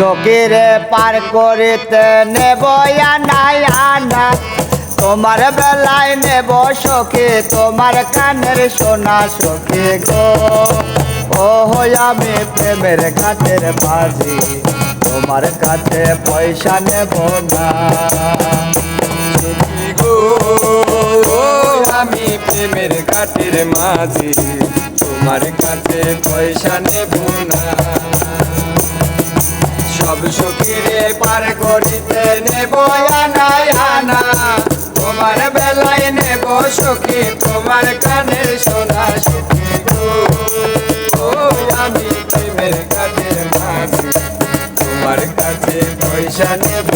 সকিরে পার করিতে নেব আনাই আনা। তোমার বেলায় নেব সখী তোমার কানের সোনা সখী গো। ও আমি প্রেমের ঘাটের বাজি, তোমার কাছে পয়সা নেব না। আমি প্রেমের ঘাটের মাঝি, তোমার কাছে পয়সা নেব সখী তোমার কানে সোনা সখী ও আমি প্রেমের ঘাটের মাঝি তোমার কাছে পয়সা নেব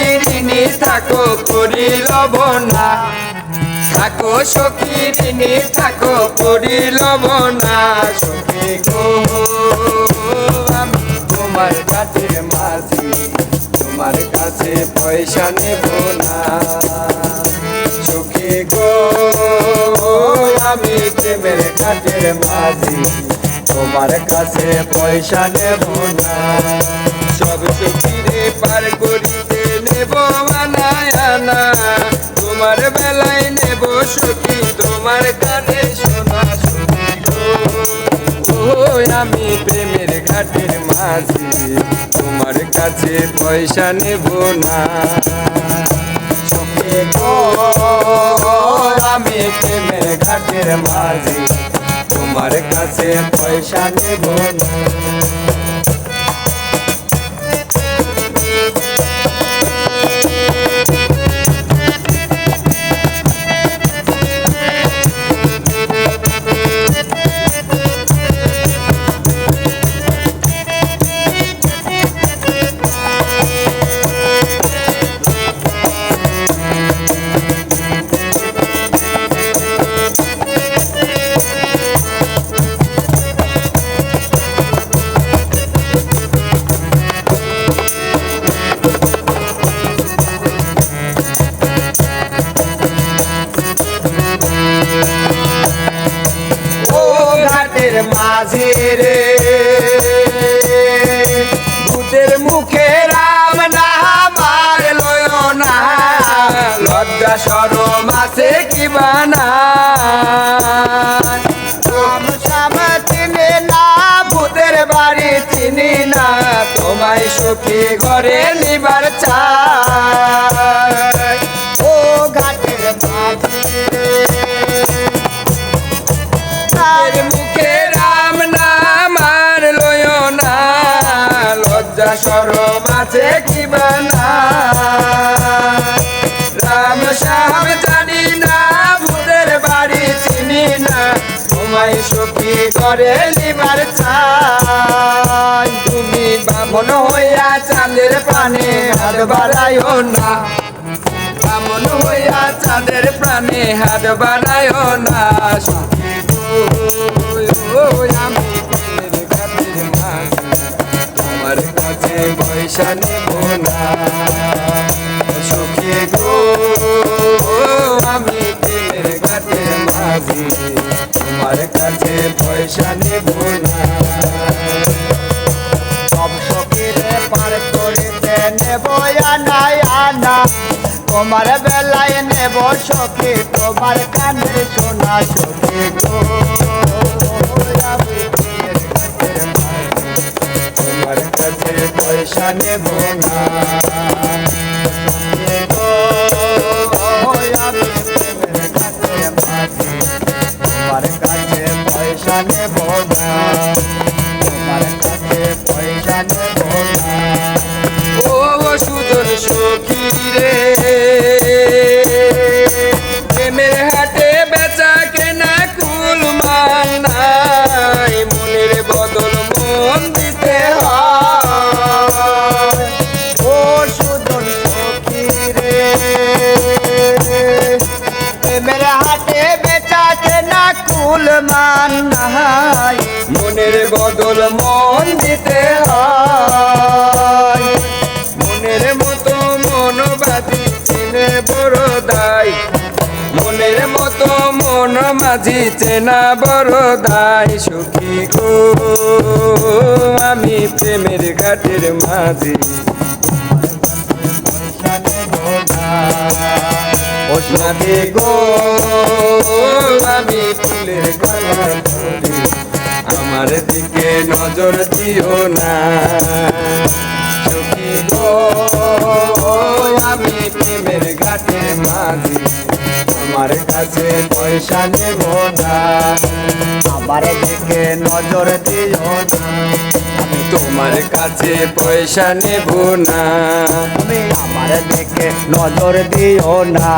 সখী ঋণী থাকো করি লব না থাকো সখী ঋণী থাকো করি লব না সখী গো, আমি তোমার কাছে মাঝি। তোমার কাছে পয়সা নেব না। সুখী গো, আমি প্রেমের কাঠের মাঝি। তোমার কাছে পয়সা নেব না। সব সুখীরে পার করিতে সখী, তোমার কানে শোনা সখী আমি প্রেমের ঘাটের মাঝি, তোমার কাছে পয়সা নেব না। সখী আমি প্রেমের ঘাটের মাঝি, তোমার কাছে পয়সা নেব না। মাঝে রে। ভূতের মুখে রাম নামার লয় না। লজ্জা সরম আছে কি বানা না? বাড়ি চিনি না। তোমায় সুখী ঘরে নিবার চাই। ও ঘাটের মাঝি হইয়া চাঁদের পানে হাত বাড়াইও না। বামন হইয়া চাঁদের প্রাণে হাত বাড়াইও না। সখী পয়সা নেব সখী গো, আমি ঘাটের মাঝি তোমার কাছে পয়সা নেব তোমার বেলায় নেব সখী, তোমার কানের সোনা। সখী গো নেব না আমি তোমার কাছে পয়সা নেব কেনা কুল মান নাই। মনের বদল মন দিতে হয়। মনের মতো মনোবাদী চেনে বড় দায়। মনের মতো মন মাঝি চেনা বড় দায়। সুখী গো আমি প্রেমের ঘাটের মাঝি। পয়সা নেব না ও সাথে গো, আমি ফুলের আমার দিকে নজর দিও না। আমি প্রেমের ঘাটে মাঝি। আমার কাছে পয়সা নেব না। আমার দিকে নজর দিও না। তোমার কাছে পয়সা নেব না। আমার দেখে নজর দিও না।